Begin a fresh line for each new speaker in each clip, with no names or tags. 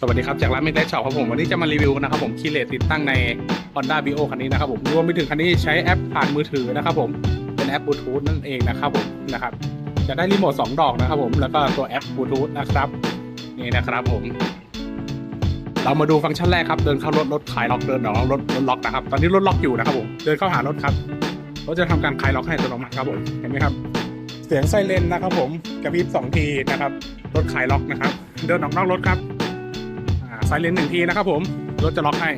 สวัสดีครับ จากร้านเมกเ s ช็อปครับผมวันนี้จะมารีวิวนะครับผมคีเลตติดตั้งใน Honda b i o คันนี้นะครับผมรวมไปถึงคันนี้ใช้แอปผ่านมือถือนะครับผมเป็นแอปบลูทูธนั่นเองนะครับผมนะครับจะได้รีโมท2ดอกนะครับผมแล้วก็ตัวแอปบลูทูธนะครับนี่นะครับผม เรามาดูฟังก์ชันแรกครับ เดินเข้ารถรถขายล็อกเดินออกรถรถล็อกนะครับ ตอนนี้รถล็อกอยู่นะครับผมเดินเข้าหารถครับรถจะทำการคลายล็อกให้อัตโนมัติครับผมเห็นไหมครับ เสียงไซเรนนะครับผมกระพริบสองทีนะครับรถขายล็อกนะครับ เดินออกนอกรถครับาไซเรนหนึ่งทีนะครับผมรถจะล็อกให้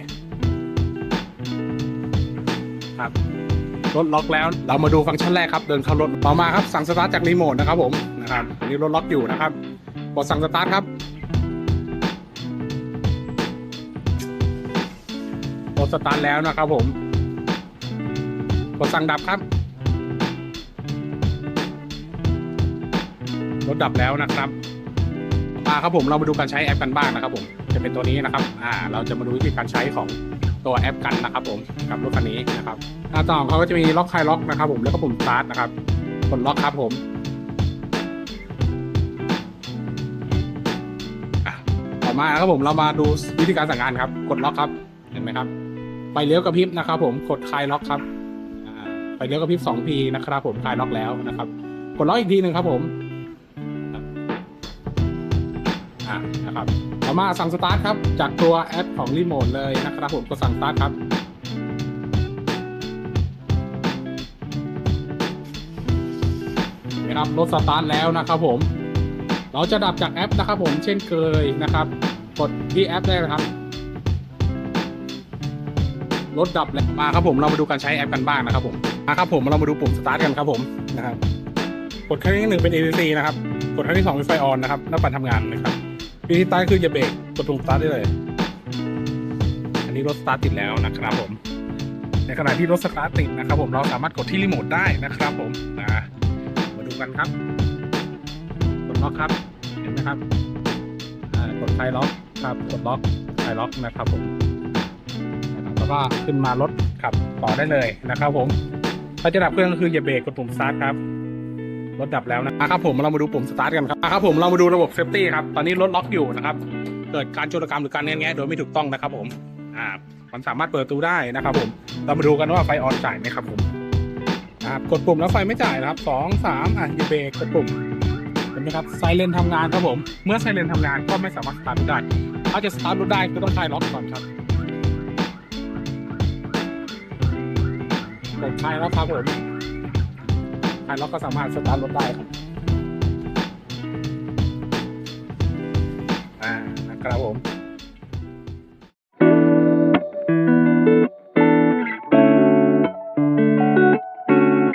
ครับรถล็อกแล้วเรามาดูฟังก์ชันแรกครับเดินเข้ารถต่อมาครับสั่งสตาร์ทจากรีโมทนะครับผมนะครับอันนี้รถล็อกอยู่นะครับกดสั่งสตาร์ทครับรถสตาร์ทแล้วนะครับผมกดสั่งดับครับรถดับแล้วนะครับ มาครับผมเรามาดูการใช้แอปกันบ้างนะครับผมจะเป็นตัวนี้นะครับอ่าเราจะมาดูวิธีการใช้ของตัวแอปกันนะครับผมกับรถคันนี้นะครับหน้าต่อของเขาก็จะมีล็อกคลายล็อกนะครับผมแล้วก็ปุ่มสตาร์ทนะครับกดล็อกครับผมต่อมาครับผมเรามาดูวิธีการสั่งงานครับ กดล็อกครับเห็นไหมครับไฟเลี้ยวกระพริบนะครับผมกดคลายล็อกครับไฟเลี้ยวกระพริบสองทีนะครับผมคลายล็อกแล้วนะครับ กดล็อกอีกทีหนึ่งครับผม อะนะครับต่อมาสั่งสตาร์ทครับจากตัวแอปของรีโมทเลยนะครับผมก็สั่งสตาร์ทครับนะครับรถสตาร์ทแล้วนะครับผม เราจะดับจากแอปนะครับผมเช่นเคยนะครับ กดที่แอปได้เลยครับรถดับแล้วมาครับผมเรามาดูการใช้แอปกันบ้างนะครับผมมาครับผมเรามาดูปุ่มสตาร์ทกันครับผมนะครับกดครั้งที่หนึ่งเป็น ACC นะครับ กดครั้งที่สองเป็นไฟออนนะครับหน้าปัดทำงานนะครับ วิธีสตาร์ทคืออย่าเบรกกดปุ่มสตาร์ทได้เลย อันนี้รถสตาร์ทติดแล้วนะครับผม ในขณะที่รถสตาร์ทติดนะครับผมเราสามารถกดที่รีโมทได้นะครับผมนะมาดูกันครับกดล็อกครับเห็นไหมครับอ่ากดคลายล็อกครับกดล็อกคลายล็อกนะครับผมแล้วก็ขึ้นมารถขับต่อได้เลยนะครับผมถ้าจะดับเครื่องก็คืออย่าเบรกกดปุ่มสตาร์ทครับ รถดับแล้วนะครับผมเรามาดูปุ่มสตาร์ทกันครับครับผมเรามาดูระบบเซฟตี้ครับตอนนี้รถล็อกอยู่นะครับ เกิดการโจรกรรมหรือการแง่แงะโดยไม่ถูกต้องนะครับ ผมอ่ามันสามารถเปิดตูได้นะครับ ผมเรามาดูกันว่าไฟออนจ่ายไหมครับผมอ่ากดปุ่มแล้วไฟไม่จ่ายนะครับสองสามอะย่าเบรกกดปุ่มเห็นไหมครับไซเรนทำงานครับผม เมื่อไซเรนทำงานก็ไม่สามารถสตาร์ทได้ถ้าจะสตาร์ทรถได้ก็ต้องคลายล็อกก่อนครับกดคลายล็อกครับผม แลายล็อกก็สามารถสตาร์ทรถได้ครับ